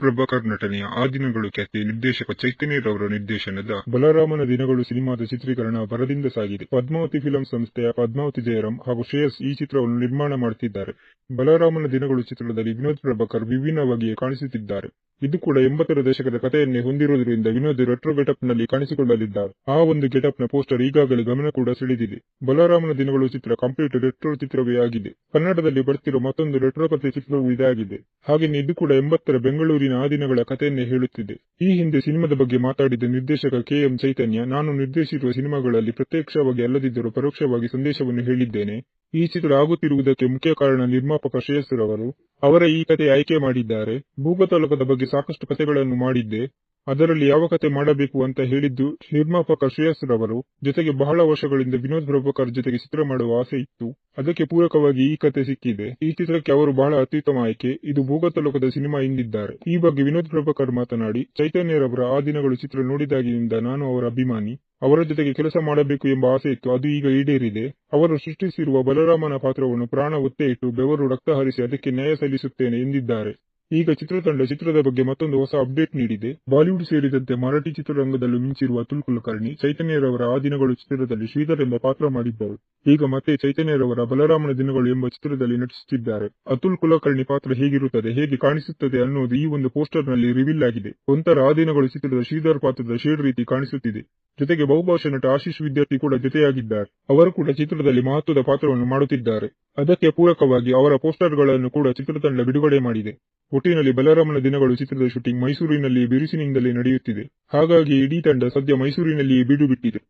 ಪ್ರಭಾಕರ್ ನಟನೆಯ ಆ ದಿನಗಳು ಖ್ಯಾತಿ ನಿರ್ದೇಶಕ ಚೈತನ್ಯರವರ ನಿರ್ದೇಶನದ ಬಲರಾಮನ ದಿನಗಳು ಸಿನಿಮಾದ ಚಿತ್ರೀಕರಣ ಭರದಿಂದ ಸಾಗಿದೆ. ಪದ್ಮಾವತಿ ಫಿಲಂ ಸಂಸ್ಥೆಯ ಪದ್ಮಾವತಿ ಜಯರಾಮ್ ಹಾಗೂ ಶ್ರೇಯಸ್ ಈ ಚಿತ್ರವನ್ನು ನಿರ್ಮಾಣ ಮಾಡುತ್ತಿದ್ದಾರೆ ಬಲರಾಮನ ದಿನಗಳು ಚಿತ್ರದಲ್ಲಿ ವಿನೋದ್ ಪ್ರಭಾಕರ್ ವಿಭಿನ್ನವಾಗಿಯೇ ಕಾಣಿಸುತ್ತಿದ್ದಾರೆ. ಇದು ಕೂಡ ಎಂಬತ್ತರ ದಶಕದ ಕಥೆಯನ್ನೇ ಹೊಂದಿರುವುದರಿಂದ ವಿನೋದ್ ರೆಟ್ರೋ ಗೆಟಪ್ನಲ್ಲಿ ಕಾಣಿಸಿಕೊಳ್ಳಲಿದ್ದಾರೆ ಆ ಒಂದು ಗೆಟಪ್ನ ಪೋಸ್ಟರ್ ಈಗಾಗಲೇ ಗಮನ ಕೂಡ ಸೆಳೆದಿದೆ. ಬಲರಾಮನ ದಿನಗಳು ಚಿತ್ರ ಕಂಪ್ಲೀಟ್ ರೆಟ್ರೋ ಚಿತ್ರವೇ ಆಗಿದೆ. ಕನ್ನಡದಲ್ಲಿ ಬರ್ತಿರೋ ಮತ್ತೊಂದು ರೆಟ್ರೋ ಕಥೆ ಚಿತ್ರವೂ ಇದಾಗಿದೆ. ಹಾಗೆಯೇ ಇದು ಕೂಡ ಎಂಬತ್ತರ ಬೆಂಗಳೂರಿನ ಆ ದಿನಗಳ ಕಥೆಯನ್ನೇ ಹೇಳುತ್ತಿದೆ. ಈ ಹಿಂದೆ ಸಿನಿಮಾದ ಬಗ್ಗೆ ಮಾತಾಡಿದ ನಿರ್ದೇಶಕ ಕೆ ಎಂ ಚೈತನ್ಯ, ನಾನು ನಿರ್ದೇಶಿಸಿರುವ ಸಿನಿಮಾಗಳಲ್ಲಿ ಪ್ರತ್ಯಕ್ಷವಾಗಿ ಅಲ್ಲದಿದ್ದರೂ ಪರೋಕ್ಷವಾಗಿ ಸಂದೇಶವನ್ನು ಹೇಳಿದ್ದೇನೆ. ಈ ಚಿತ್ರ ಆಗುತ್ತಿರುವುದಕ್ಕೆ ಮುಖ್ಯ ಕಾರಣ ನಿರ್ಮಾಪಕ ಶ್ರೇಯಸ್ ರವರು ಅವರ ಈ ಕತೆ ಆಯ್ಕೆ ಮಾಡಿದ್ದಾರೆ. ಭೂಗತಲೋಕದ ಬಗ್ಗೆ ಸಾಕಷ್ಟು ಕಥೆಗಳನ್ನು ಮಾಡಿದ್ದೆ. ಅದರಲ್ಲಿ ಯಾವ ಕತೆ ಮಾಡಬೇಕು ಅಂತ ಹೇಳಿದ್ದು ನಿರ್ಮಾಪಕ ಶ್ರೇಯಸ್ ರವರು. ಜೊತೆಗೆ ಬಹಳ ವರ್ಷಗಳಿಂದ ವಿನೋದ್ ಪ್ರಭಾಕರ್ ಜೊತೆಗೆ ಚಿತ್ರ ಮಾಡುವ ಆಸೆ ಇತ್ತು. ಅದಕ್ಕೆ ಪೂರಕವಾಗಿ ಈ ಕತೆ ಸಿಕ್ಕಿದೆ. ಈ ಚಿತ್ರಕ್ಕೆ ಅವರು ಬಹಳ ಅತ್ಯುತ್ತಮ ಆಯ್ಕೆ. ಇದು ಭೂಗತ ಲೋಕದ ಸಿನಿಮಾ ಎಂದಿದ್ದಾರೆ. ಈ ಬಗ್ಗೆ ವಿನೋದ್ ಪ್ರಭಾಕರ್ ಮಾತನಾಡಿ ಚೈತನ್ಯರವರ ಆ ದಿನಗಳು ಚಿತ್ರ ನೋಡಿದಾಗಿನಿಂದ ನಾನು ಅವರ ಅಭಿಮಾನಿ. ಅವರ ಜೊತೆಗೆ ಕೆಲಸ ಮಾಡಬೇಕು ಎಂಬ ಆಸೆ ಇತ್ತು. ಅದು ಈಗ ಈಡೇರಿದೆ. ಅವರು ಸೃಷ್ಟಿಸಿರುವ ಬಲರಾಮನ ಪಾತ್ರವನ್ನು ಪ್ರಾಣ ಒತ್ತೆ ಇಟ್ಟು ಬೆವರು ರಕ್ತ ಹರಿಸಿ ಅದಕ್ಕೆ ನ್ಯಾಯ ಸಲ್ಲಿಸುತ್ತೇನೆ ಎಂದಿದ್ದಾರೆ. ಈಗ ಚಿತ್ರತಂಡ ಚಿತ್ರದ ಬಗ್ಗೆ ಮತ್ತೊಂದು ಹೊಸ ಅಪ್ಡೇಟ್ ನೀಡಿದೆ. ಬಾಲಿವುಡ್ ಸೇರಿದಂತೆ ಮರಾಠಿ ಚಿತ್ರರಂಗದಲ್ಲೂ ಮಿಂಚಿರುವ ಅತುಲ್ ಕುಲಕರ್ಣಿ, ಚೈತನ್ಯರವರ ಆ ದಿನಗಳು ಚಿತ್ರದಲ್ಲಿ ಶ್ರೀಧರ್ ಎಂಬ ಪಾತ್ರ ಮಾಡಿದ್ದರು. ಈಗ ಮತ್ತೆ ಚೈತನ್ಯರವರ ಬಲರಾಮನ ದಿನಗಳು ಎಂಬ ಚಿತ್ರದಲ್ಲಿ ನಟಿಸುತ್ತಿದ್ದಾರೆ. ಅತುಲ್ ಕುಲಕರ್ಣಿ ಪಾತ್ರ ಹೇಗಿರುತ್ತದೆ, ಹೇಗೆ ಕಾಣಿಸುತ್ತದೆ ಅನ್ನೋದು ಈ ಒಂದು ಪೋಸ್ಟರ್ನಲ್ಲಿ ರಿವೀಲ್ ಆಗಿದೆ. ಒಂಥರ ಆ ದಿನಗಳು ಚಿತ್ರದ ಶ್ರೀಧರ್ ಪಾತ್ರದ ಶೇಡ್ ರೀತಿ ಕಾಣಿಸುತ್ತಿದೆ. ಜೊತೆಗೆ ಬಹುಭಾಷಾ ನಟ ಆಶೀಶ್ ವಿದ್ಯಾರ್ಥಿ ಕೂಡ ಜೊತೆಯಾಗಿದ್ದಾರೆ. ಅವರು ಕೂಡ ಚಿತ್ರದಲ್ಲಿ ಮಹತ್ವದ ಪಾತ್ರವನ್ನು ಮಾಡುತ್ತಿದ್ದಾರೆ. ಅದಕ್ಕೆ ಪೂರಕವಾಗಿ ಅವರ ಪೋಸ್ಟರ್ಗಳನ್ನು ಕೂಡ ಚಿತ್ರತಂಡ ಬಿಡುಗಡೆ ಮಾಡಿದೆ. ಒಟ್ಟಿನಲ್ಲಿ ಬಲರಾಮನ ದಿನಗಳು ಚಿತ್ರದ ಶೂಟಿಂಗ್ ಮೈಸೂರಿನಲ್ಲಿ ಬಿರುಸಿನಿಂದಲೇ ನಡೆಯುತ್ತಿದೆ. ಹಾಗಾಗಿ ಇಡೀ ತಂಡ ಸದ್ಯ ಮೈಸೂರಿನಲ್ಲಿಯೇ ಬೀಡು ಬಿಟ್ಟಿದೆ